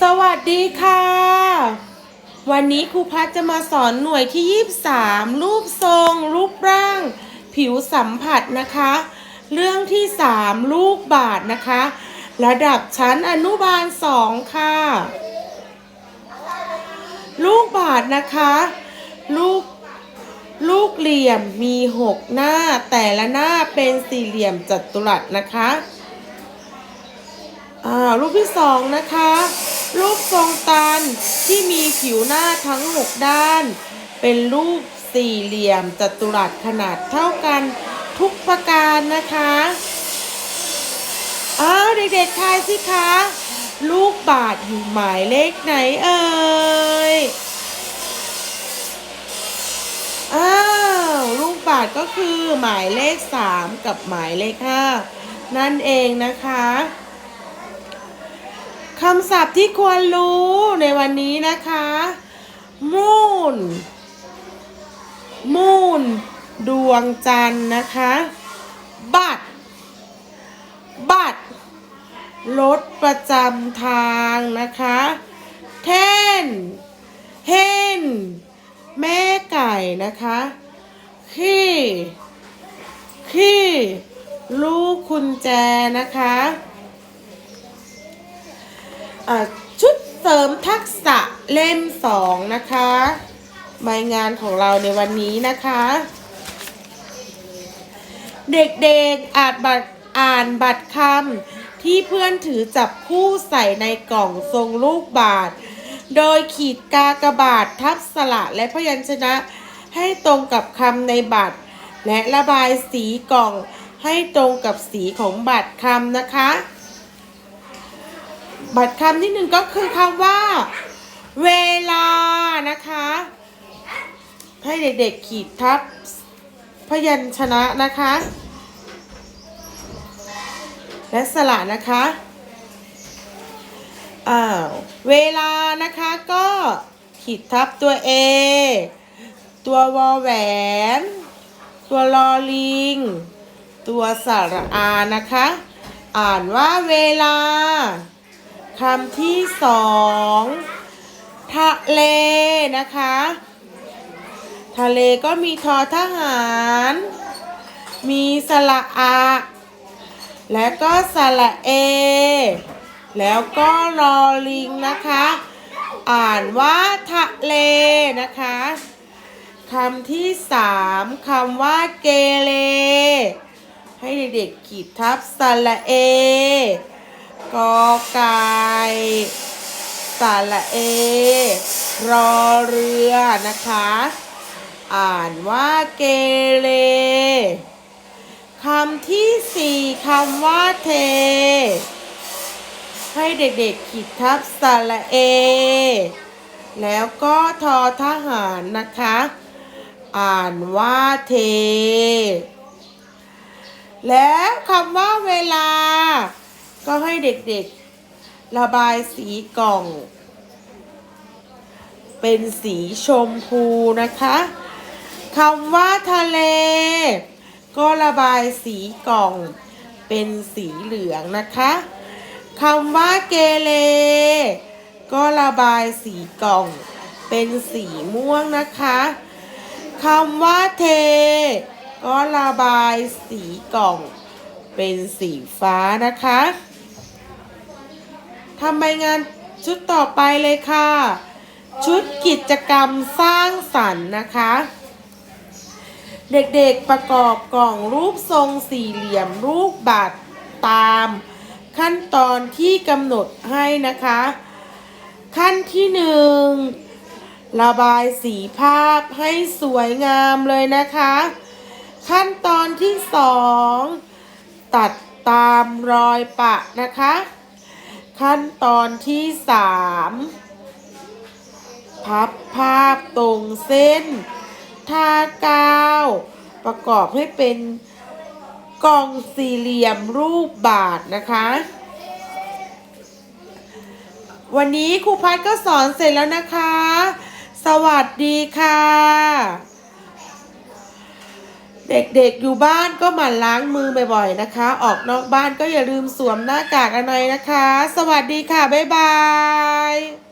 สวัสดีค่ะ วันนี้ครูพัฒจะมาสอนหน่วยที่ 23 รูปทรง รูปร่าง ผิวสัมผัสนะคะ เรื่องที่ 3 ลูกบาทนะคะ ระดับชั้นอนุบาล 2 ค่ะ ลูกบาทนะคะ ลูกลูกเหลี่ยมมี 6 หน้า แต่ละหน้าเป็นสี่เหลี่ยมจัตุรัสนะคะ อ่า รูปที่สองนะคะ รูปทรงตันที่มีผิวหน้าทั้ง 6 ด้าน เป็นรูปสี่เหลี่ยมจัตุรัสขนาดเท่ากันทุกประการนะคะอ้าวเด็กๆทายสิคะ ลูกบาทอยู่หมายเลขไหนเอ่ยอ้าวลูกบาทก็คือหมายเลข 3 กับหมายเลข 5 นั่นเองนะคะ คำศัพท์ที่ควรรู้ในวันนี้นะคะ moon moon ดวงจันทร์นะคะ บัตร บัตร รถประจำทางนะคะ เทนเฮนแม่ไก่นะคะ ขี้ขี้ลูกกุญแจนะค่ะ ชุดเสริมทักษะเล่มสองนะคะ ใบงานของเราในวันนี้นะคะ เด็กๆอาจบัตรอ่านบัตรคำที่เพื่อนถือจับคู่ใส่ในกล่องทรงลูกบาท โดยขีดกากบาททับสระและพยัญชนะให้ตรงกับคำในบัตร และระบายสีกล่องให้ตรงกับสีของบัตรคำนะคะ บัตรคำที่หนึ่งก็คือคำว่า เวลานะคะ ให้เด็กๆขีดทับ พยัญชนะนะคะ และสระนะคะอ้าวเวลานะคะก็ขีดทับตัว A ตัววอแหวน ตัวลอลิง ตัวสระอานะคะ อ่านว่าเวลา คำที่สองทะเลนะคะ ทะเลก็มีทอทหาร มีสระอา และก็สระเอ แล้วก็รอลิงนะคะ อ่านว่าทะเลนะคะคำที่สามคำว่าเกเร ให้เด็กๆขีดทับสระเอกอก่ สาระเอ รอเรือนะคะ อ่านว่าเกเรคำที่สี่คำว่าเท ให้เด็กๆขีดทับสาระเอ แล้วก็ทอทหารนะคะ อ่านว่าเท แล้วคำว่าเวลา ก็ให้เด็กๆ ระบายสีกล่อง เป็นสีชมพูนะคะคำว่าทะเล ก็ระบายสีกล่อง เป็นสีเหลืองนะคะคำว่าเกเรก็ระบายสีกล่อง เป็นสีม่วงนะคะคำว่าเท ก็ระบายสีกล่อง เป็นสีฟ้านะคะ ทำใบงานชุดต่อไปเลยค่ะ ชุดกิจกรรมสร้างสรรค์นะคะ เด็กๆประกอบกล่องรูปทรงสี่เหลี่ยมรูปบัตรตาม ขั้นตอนที่กำหนดให้นะคะ ขั้นที่หนึ่งระบายสีภาพให้สวยงามเลยนะคะ ขั้นตอนที่สองตัดตามรอยปะนะคะ ขั้นตอนที่สามพับภาพตรงเส้นทากาวประกอบให้เป็นกล่องสี่เหลี่ยมรูปบาทนะคะ วันนี้ครูพัดก็สอนเสร็จแล้วนะคะ สวัสดีค่ะ เด็กๆอยู่บ้านก็หมั่นล้างมือบ่อยๆนะคะ ออกนอกบ้านก็อย่าลืมสวมหน้ากากอนามัยนะคะ สวัสดีค่ะ บ๊ายบาย